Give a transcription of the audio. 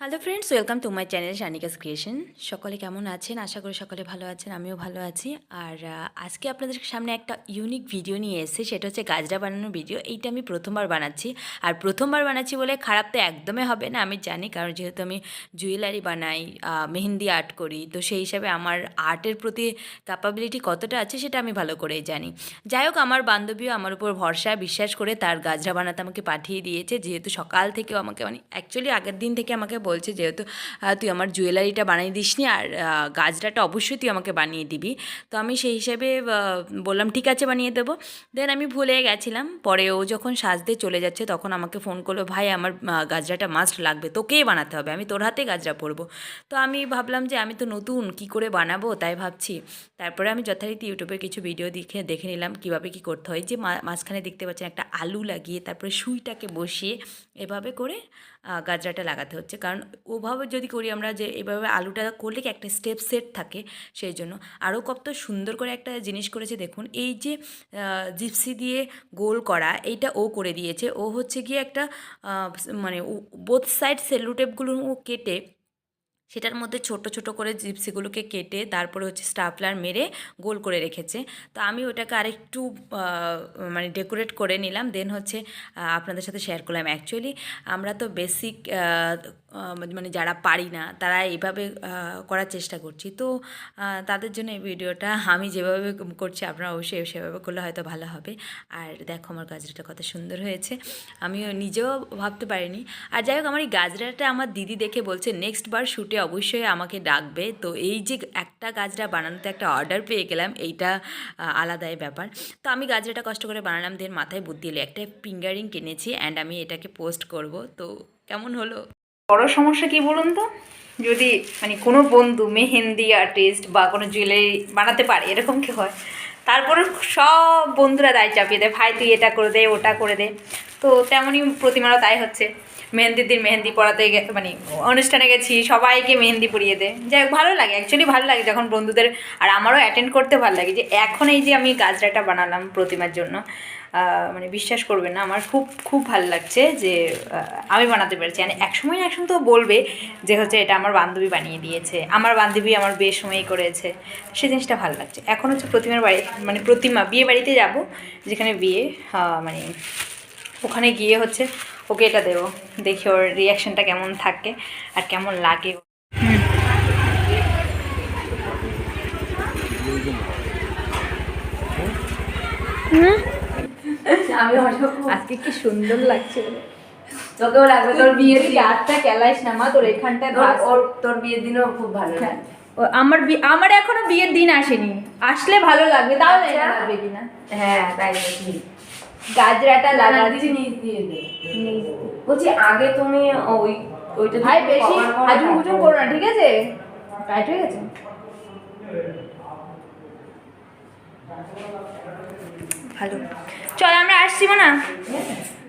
Hello friends welcome to my channel Shanikas creation সকলে কেমন আছেন? আশা করি সকলে ভালো আছেন, আমিও ভালো আছি। আর আজকে আপনাদের সামনে একটা ইউনিক ভিডিও নিয়ে এসেছি, সেটা হচ্ছে গাজরা বানানোর ভিডিও এইটা আমি প্রথমবার বানাচ্ছি। আর প্রথমবার বানাচ্ছি বলে খারাপ তো একদমই হবে না, আমি জানি। কারণ যেহেতু আমি জুয়েলারি বানাই মেহেন্দি আর্ট করি, তো সেই হিসাবে আমার আর্টের প্রতি ক্যাপাবিলিটি কতটা আছে সেটা আমি ভালো করেই জানি। যাই হোক, আমার বান্ধবীও আমার উপর ভরসা, বিশ্বাস করে তার গাজরা বানাতে আমাকে পাঠিয়ে দিয়েছে। যেহেতু সকাল থেকেও আমাকে মানে অ্যাকচুয়ালি আগের দিন থেকে আমাকে বলছে যেহেতু তুই আমার জুয়েলারিটা বানিয়ে দিসনি আর আহ, গাজরাটা অবশ্যই তুই আমাকে বানিয়ে দিবি। তো আমি সেই হিসেবে বললাম ঠিক আছে বানিয়ে দেবো। দেন আমি ভুলে গেছিলাম। পরে ও যখন সাজতে চলে যাচ্ছে তখন আমাকে ফোন করল ভাই আমার গাজরাটা মাস্ট লাগবে তোকেই বানাতে হবে আমি তোর হাতে গাজরা পরবো। তো আমি ভাবলাম যে আমি তো নতুন কি করে বানাবো? তাই ভাবছি। তারপরে আমি যথারীতি ইউটিউবে কিছু ভিডিও দেখে দেখে নিলাম কীভাবে কী করতে হয়। যে মাঝখানে দেখতে পাচ্ছেন একটা আলু লাগিয়ে তারপরে সুইটাকে বসিয়ে এভাবে করে গাজরাটা লাগাতে হচ্ছে। কারণ ওভাবে যদি করি আমরা যে এভাবে আলুটা করলে কি একটা স্টেপ সেট থাকে সেই জন্য। আরও কত সুন্দর করে একটা জিনিস করেছে দেখুন, এই যে জিপসি দিয়ে গোল করা, এইটা ও করে দিয়েছে। ও হচ্ছে গিয়ে একটা মানে বোথ সাইড সেলুটেপগুলো ও কেটে, সেটার মধ্যে ছোট ছোট করে জিপসিগুলোকে কেটে, তারপরে হচ্ছে স্টাপলার মেরে গোল করে রেখেছে। তো আমি ওটাকে আরেকটু মানে ডেকোরেট করে নিলাম দেন হচ্ছে আপনাদের সাথে শেয়ার করলাম। অ্যাকচুয়ালি আমরা তো বেসিক মানে যারা পারি না তারা এইভাবে আহ, করার চেষ্টা করছি। তো তাদের জন্য এই ভিডিওটা আমি যেভাবে করছি আপনারা অবশ্যই সেভাবে করলে হয়তো ভালো হবে। আর দেখো আমার গাজরাটা কত সুন্দর হয়েছে। আমিও নিজেও ভাবতে পারিনি। আর যাই হোক আমার এই গাজরাটা আমার দিদি দেখে বলছে নেক্সট বার শ্যুটে অবশ্যই আমাকে ডাকবে। তো এই যে একটা গাজরা বানানোতে একটা অর্ডার পেয়ে গেলাম এইটা আলাদাই ব্যাপার। তো আমি গাজরাটা কষ্ট করে বানালাম দেন মাথায় বুদ্ধি এলো একটা ফিঙ্গারিং কিনেছি অ্যান্ড আমি এটাকে পোস্ট করব। তো কেমন হলো? বড় সমস্যা কি বলুন তো? যদি মানে কোনো বন্ধু মেহেন্দি আর্টিস্ট বা কোনো জুয়েলারি বানাতে পারে, এরকম কি হয়? তারপরে সব বন্ধুরা দায় চাপিয়ে দেয়, ভাই, তুই এটা করে দে, ওটা করে দে। তো তেমনই প্রতিমারও তাই হচ্ছে। মেহেন্দির দিন মেহেন্দি পড়াতে গে- মানে অনুষ্ঠানে গেছি, সবাইকে মেহেন্দি পরিয়ে দে যাই হোক, ভালো লাগে অ্যাকচুয়ালি ভালো লাগে যখন বন্ধুদের, আর আমারও অ্যাটেন্ড করতে ভালো লাগে যে এখন এই যে আমি গাজরাটা বানালাম প্রতিমার জন্য মানে বিশ্বাস করবেন না, আমার খুব খুব ভালো লাগছে যে আমি বানাতে পেরেছি। মানে এক সময় এক সময় তো বলবে যে হচ্ছে এটা আমার বান্ধবী বানিয়ে দিয়েছে, আমার বান্ধবী আমার বিয়ের সময়ই করেছে। সে জিনিসটা ভালো লাগছে। এখন হচ্ছে প্রতিমার বাড়ি মানে প্রতিমা, বিয়ে বাড়িতে যাব, যেখানে বিয়ে মানে ওখানে গিয়ে হচ্ছে ওকে এটা দেবো, দেখি ওর রিয়াকশনটা কেমন থাকে আর কেমন লাগে। আমি আজকে কি সুন্দর লাগছে তোকেও লাগবে তোর বিয়ের দিন আটটা কেলাইস না মা তোর এখানটা তোর ওর তোর বিয়ের দিনও খুব ভালো হ্যাঁ। লাগে আমার আমার এখনও বিয়ের দিন আসেনি। আসলে ভালো লাগবে তাও না আচ্ছা। লাগবে কিনা। হ্যাঁ তাই গাজরাটা লাগাচ্ছি। নিচ দিয়ে দে বলছি আগে তুমি ওই ওইটা ভাই বেশি করে হাজুম হুজুম করো না ঠিক আছে? টাইট হয়ে গেছে? ভালো। চল আমরা আসছি না